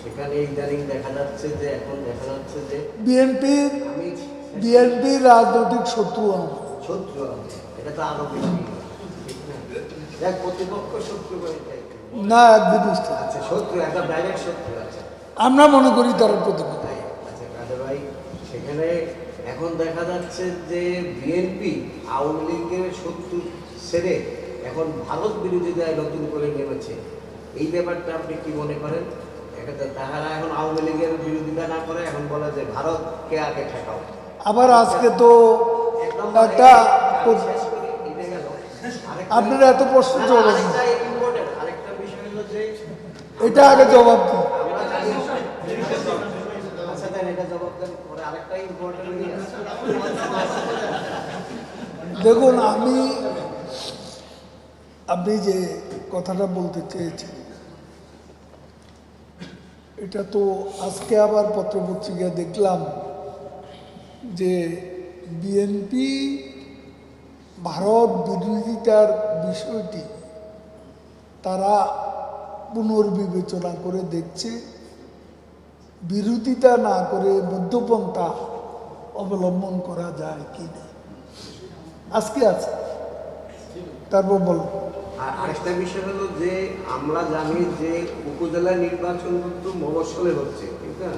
সেখানে ইদানিং দেখা যাচ্ছে যে এখন দেখা যাচ্ছে যে বিএনপির রাজনৈতিক শত্রু। শত্রু। এটা তো আরও বেশি। প্রতিপক্ষ শত্রু না আচ্ছা শত্রু একটা ডাইরেক্ট শত্রু আছে আমরা মনে করি তারা প্রতিপক্ষ। আচ্ছা কাদের ভাই সেখানে এখন দেখা যাচ্ছে যে বিএনপি আওয়ামী লীগের শত্রু ছেড়ে এখন ভারত বিরোধিতায় নতুন করে নেমেছে। এই ব্যাপারটা আপনি কি মনে করেন? তাহারা এখন আওয়ামী লীগের বিরোধিতা না করে এখন বলে যে ভারতকে আগে ঠেকাও। আবার আজকে তো একটা আপনারা এত প্রশ্ন যে এটা আগে জবাব দিন। আচ্ছা জবাব দেখুন আমি আপনি যে কথাটা বলতে চেয়েছেন এটা তো আজকে আবার পত্রপত্রিকায় দেখলাম যে বিএনপি ভারত বিরোধিতার বিষয়টি তারা পুনর্বিবেচনা করে দেখছে। বিরোধিতা না করে মধ্যপন্থা অবলম্বন করা যায় কি না আজকে আছে। তারপর বলো। আর আরেকটা বিষয় হলো যে আমরা জানি যে উপজেলা নির্বাচন কিন্তু মফস্বলে হচ্ছে ঠিক না?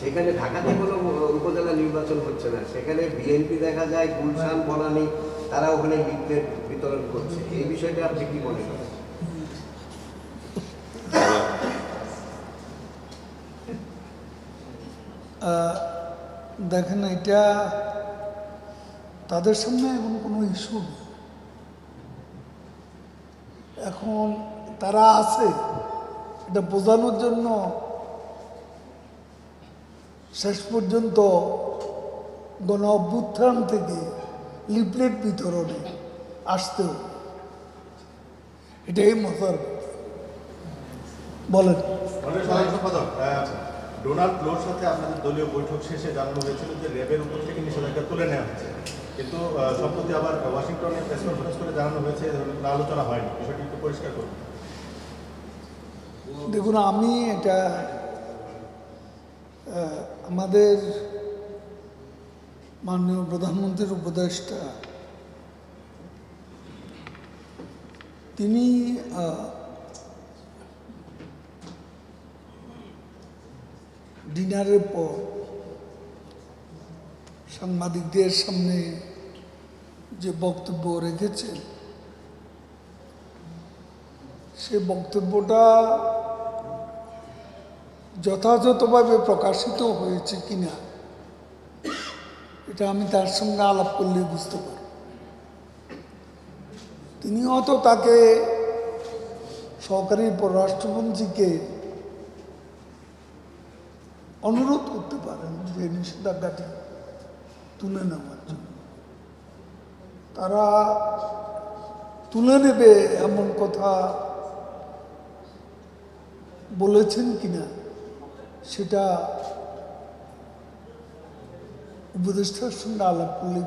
সেখানে ঢাকাতে কোনো উপজেলা নির্বাচন হচ্ছে না। সেখানে বিএনপি দেখা যায় গুলশান বনানী তারা ওখানে লিফলেট বিতরণ করছে। এই বিষয়টা আপনি কি মনে করেন? দেখেন এটা তাদের সামনে এমন কোনো ইস্যু নেই। এখন তারা আছে। এটা বোঝানোর জন্য শেষ পর্যন্ত গণ অভ্যুত্থান থেকে লিফলেট বিতরণে আসতেও এটাই মজার বলেন। সাধারণ ডোনাল্ড ব্লোর সাথে আপনাদের দলীয় বৈঠক শেষে জানানো হয়েছিল যে র্যাবের উপর থেকে নিষেধাজ্ঞা তুলে নেওয়া হচ্ছে। কিন্তু সম্প্রতি আবার ওয়াশিংটনে প্রেস জানানো হয়েছে আলোচনা হয়নি। বিষয়টি একটু পরিষ্কার করুন। দেখুন, আমি এটা আমাদের মাননীয় প্রধানমন্ত্রীর উপদেষ্টা, তিনি ডিনারের পর সাংবাদিকদের সামনে যে বক্তব্য রেখেছেন, সে বক্তব্যটা যথাযথভাবে প্রকাশিত হয়েছে কিনা, এটা আমি তার সঙ্গে আলাপ করলে বুঝতে পারি তিনি হয়তো তাকে সহকারী পররাষ্ট্রমন্ত্রীকে অনুরোধ করতে পারেন যে নিষেধাজ্ঞাটি তুলে নেওয়ার জন্য। তারা তুলে নেবে এমন কথা বলেছেন কিনা সেটা উপদেষ্টার সঙ্গে আলাপ করলে